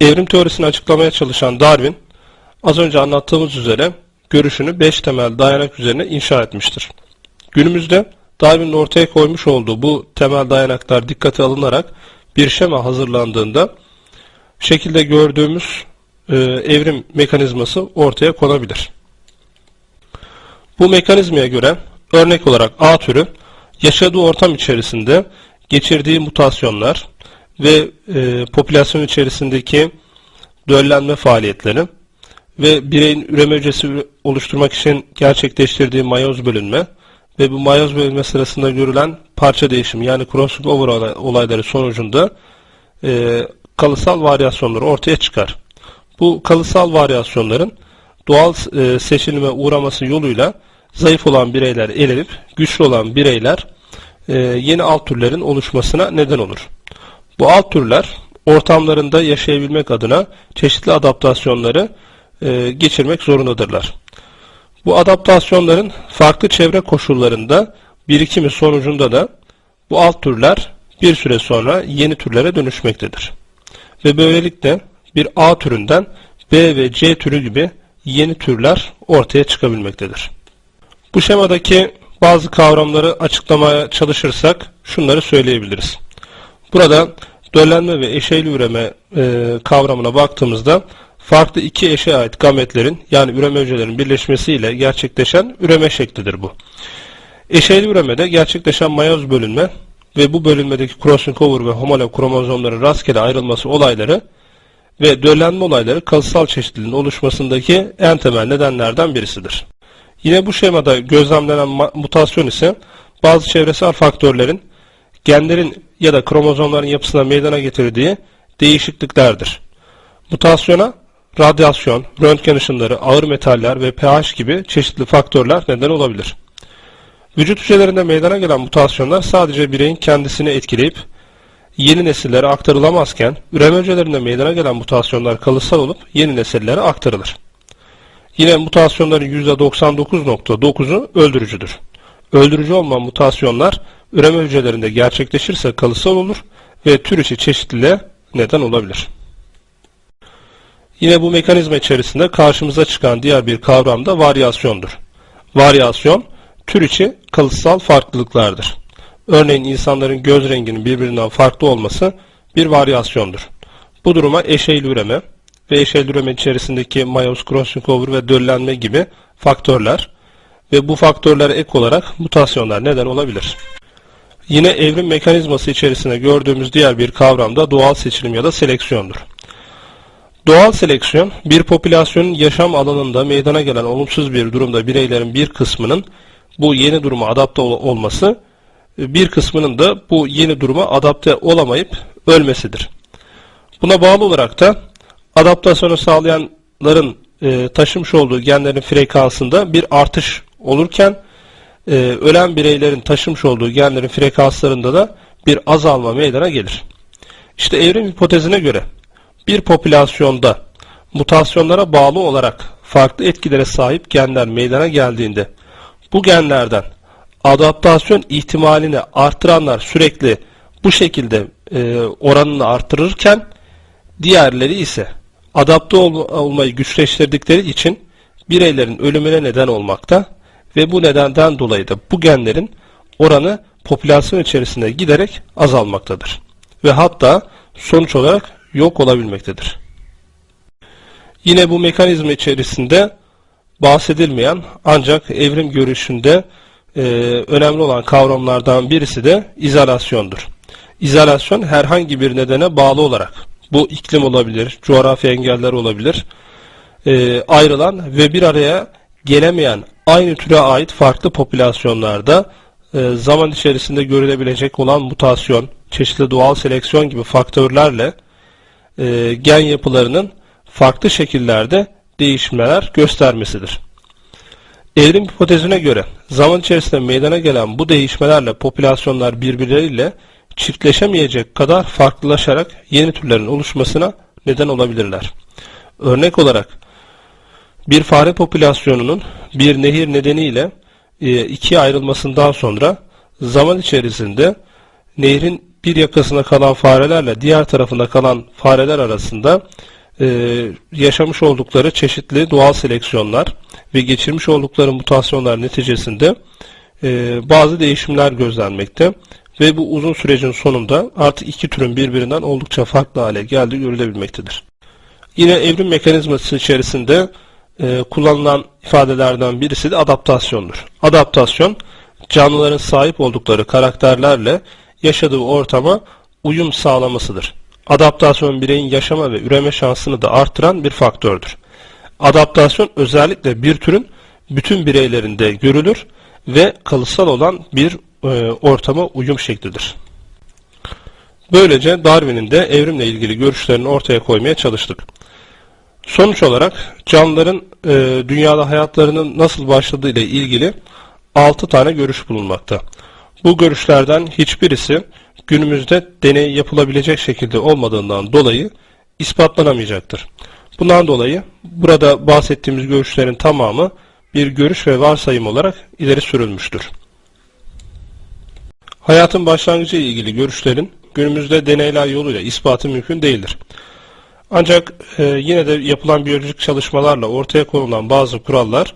Evrim teorisini açıklamaya çalışan Darwin, az önce anlattığımız üzere görüşünü 5 temel dayanak üzerine inşa etmiştir. Günümüzde Darwin'in ortaya koymuş olduğu bu temel dayanaklar dikkate alınarak bir şema hazırlandığında şekilde gördüğümüz e, evrim mekanizması ortaya konabilir. Bu mekanizmaya göre örnek olarak A türü yaşadığı ortam içerisinde geçirdiği mutasyonlar ve e, popülasyon içerisindeki döllenme faaliyetleri ve bireyin üreme hücresi oluşturmak için gerçekleştirdiği mayoz bölünme ve bu mayoz bölünme sırasında görülen parça değişimi yani crossing over olay- olayları sonucunda e, kalısal varyasyonlar ortaya çıkar. Bu kalısal varyasyonların doğal e, seçilime uğraması yoluyla zayıf olan bireyler elenip güçlü olan bireyler e, yeni alt türlerin oluşmasına neden olur. Bu alt türler ortamlarında yaşayabilmek adına çeşitli adaptasyonları e, geçirmek zorundadırlar. Bu adaptasyonların farklı çevre koşullarında birikimi sonucunda da bu alt türler bir süre sonra yeni türlere dönüşmektedir. Ve böylelikle bir A türünden B ve C türü gibi yeni türler ortaya çıkabilmektedir. Bu şemadaki bazı kavramları açıklamaya çalışırsak şunları söyleyebiliriz. Burada döllenme ve eşeyli üreme e, kavramına baktığımızda farklı iki eşe ait gametlerin yani üreme hücrelerin birleşmesiyle gerçekleşen üreme şeklidir bu. Eşeyli üremede gerçekleşen mayoz bölünme ve bu bölünmedeki crossing over ve homolog kromozomların rastgele ayrılması olayları ve döllenme olayları kalıtsal çeşitliliğin oluşmasındaki en temel nedenlerden birisidir. Yine bu şemada gözlemlenen mutasyon ise bazı çevresel faktörlerin genlerin ya da kromozomların yapısına meydana getirdiği değişikliklerdir. Mutasyona radyasyon, röntgen ışınları, ağır metaller ve pH gibi çeşitli faktörler neden olabilir. Vücut hücrelerinde meydana gelen mutasyonlar sadece bireyin kendisini etkileyip yeni nesillere aktarılamazken üreme hücrelerinde meydana gelen mutasyonlar kalıtsal olup yeni nesillere aktarılır. Yine mutasyonların %99.9'u öldürücüdür. Öldürücü olmayan mutasyonlar üreme hücrelerinde gerçekleşirse kalıtsal olur ve tür içi çeşitliliğe neden olabilir. Yine bu mekanizma içerisinde karşımıza çıkan diğer bir kavram da varyasyondur. Varyasyon, tür içi kalıtsal farklılıklardır. Örneğin insanların göz renginin birbirinden farklı olması bir varyasyondur. Bu duruma eşeyli üreme ve eşeyli üreme içerisindeki mayoz, crossing over ve döllenme gibi faktörler ve bu faktörlere ek olarak mutasyonlar neden olabilir. Yine evrim mekanizması içerisinde gördüğümüz diğer bir kavram da doğal seçilim ya da seleksiyondur. Doğal seleksiyon, bir popülasyonun yaşam alanında meydana gelen olumsuz bir durumda bireylerin bir kısmının bu yeni duruma adapte ol- olması, bir kısmının da bu yeni duruma adapte olamayıp ölmesidir. Buna bağlı olarak da adaptasyonu sağlayanların e, taşımış olduğu genlerin frekansında bir artış olurken e, ölen bireylerin taşımış olduğu genlerin frekanslarında da bir azalma meydana gelir. İşte evrim hipotezine göre bir popülasyonda mutasyonlara bağlı olarak farklı etkilere sahip genler meydana geldiğinde bu genlerden adaptasyon ihtimalini artıranlar sürekli bu şekilde e, oranını artırırken diğerleri ise adapte ol- olmayı güçleştirdikleri için bireylerin ölümüne neden olmakta ve bu nedenden dolayı da bu genlerin oranı popülasyon içerisinde giderek azalmaktadır. Ve hatta sonuç olarak yok olabilmektedir. Yine bu mekanizma içerisinde bahsedilmeyen ancak evrim görüşünde e, önemli olan kavramlardan birisi de izolasyondur. İzolasyon herhangi bir nedene bağlı olarak bu iklim olabilir, coğrafi engeller olabilir, e, ayrılan ve bir araya gelemeyen aynı türe ait farklı popülasyonlarda e, zaman içerisinde görülebilecek olan mutasyon, çeşitli doğal seleksiyon gibi faktörlerle e, gen yapılarının farklı şekillerde değişmeler göstermesidir. Evrim hipotezine göre zaman içerisinde meydana gelen bu değişmelerle popülasyonlar birbirleriyle çiftleşemeyecek kadar farklılaşarak yeni türlerin oluşmasına neden olabilirler. Örnek olarak bir fare popülasyonunun bir nehir nedeniyle e, ikiye ayrılmasından sonra zaman içerisinde nehrin bir yakasında kalan farelerle diğer tarafında kalan fareler arasında e, yaşamış oldukları çeşitli doğal seleksiyonlar ve geçirmiş oldukları mutasyonlar neticesinde e, bazı değişimler gözlenmekte ve bu uzun sürecin sonunda artık iki türün birbirinden oldukça farklı hale geldiği görülebilmektedir. Yine evrim mekanizması içerisinde e, kullanılan ifadelerden birisi de adaptasyondur. Adaptasyon, canlıların sahip oldukları karakterlerle yaşadığı ortama uyum sağlamasıdır. Adaptasyon bireyin yaşama ve üreme şansını da artıran bir faktördür. Adaptasyon özellikle bir türün bütün bireylerinde görülür ve kalıtsal olan bir e, ortama uyum şeklidir. Böylece Darwin'in de evrimle ilgili görüşlerini ortaya koymaya çalıştık. Sonuç olarak canlıların e, dünyada hayatlarının nasıl başladığı ile ilgili 6 tane görüş bulunmakta. Bu görüşlerden hiçbirisi günümüzde deney yapılabilecek şekilde olmadığından dolayı ispatlanamayacaktır. Bundan dolayı burada bahsettiğimiz görüşlerin tamamı bir görüş ve varsayım olarak ileri sürülmüştür. Hayatın başlangıcı ile ilgili görüşlerin günümüzde deneyler yoluyla ispatı mümkün değildir. Ancak e, yine de yapılan biyolojik çalışmalarla ortaya konulan bazı kurallar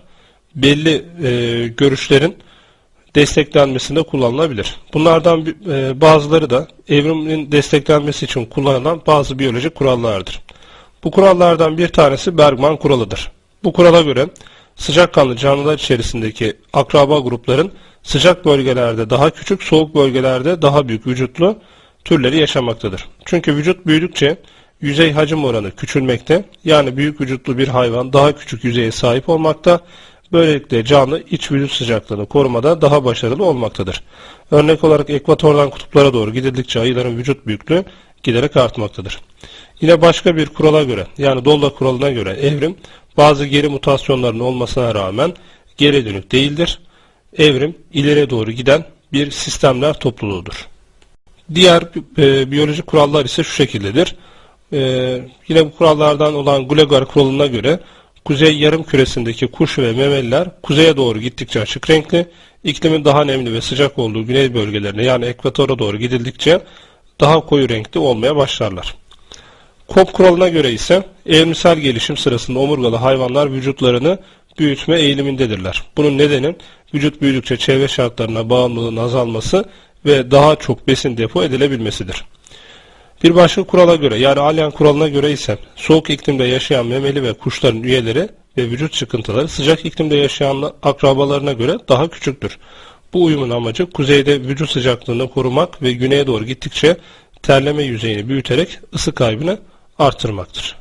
belli e, görüşlerin desteklenmesinde kullanılabilir. Bunlardan e, bazıları da evrimin desteklenmesi için kullanılan bazı biyolojik kurallardır. Bu kurallardan bir tanesi Bergman kuralıdır. Bu kurala göre sıcakkanlı canlılar içerisindeki akraba grupların sıcak bölgelerde daha küçük, soğuk bölgelerde daha büyük vücutlu türleri yaşamaktadır. Çünkü vücut büyüdükçe yüzey hacim oranı küçülmekte. Yani büyük vücutlu bir hayvan daha küçük yüzeye sahip olmakta. Böylelikle canlı iç vücut sıcaklığını korumada daha başarılı olmaktadır. Örnek olarak ekvatordan kutuplara doğru gidildikçe ayıların vücut büyüklüğü giderek artmaktadır. Yine başka bir kurala göre yani Dolda kuralına göre evrim bazı geri mutasyonların olmasına rağmen geri dönük değildir. Evrim ileriye doğru giden bir sistemler topluluğudur. Diğer e, biyolojik kurallar ise şu şekildedir. E, yine bu kurallardan olan Gulagar kuralına göre kuzey yarım küresindeki kuş ve memeliler kuzeye doğru gittikçe açık renkli, iklimin daha nemli ve sıcak olduğu güney bölgelerine yani ekvatora doğru gidildikçe daha koyu renkli olmaya başlarlar. Kop kuralına göre ise evrimsel gelişim sırasında omurgalı hayvanlar vücutlarını büyütme eğilimindedirler. Bunun nedeni vücut büyüdükçe çevre şartlarına bağımlılığın azalması ve daha çok besin depo edilebilmesidir. Bir başka kurala göre yani Alyan kuralına göre ise soğuk iklimde yaşayan memeli ve kuşların üyeleri ve vücut çıkıntıları sıcak iklimde yaşayan akrabalarına göre daha küçüktür. Bu uyumun amacı kuzeyde vücut sıcaklığını korumak ve güneye doğru gittikçe terleme yüzeyini büyüterek ısı kaybını artırmaktır.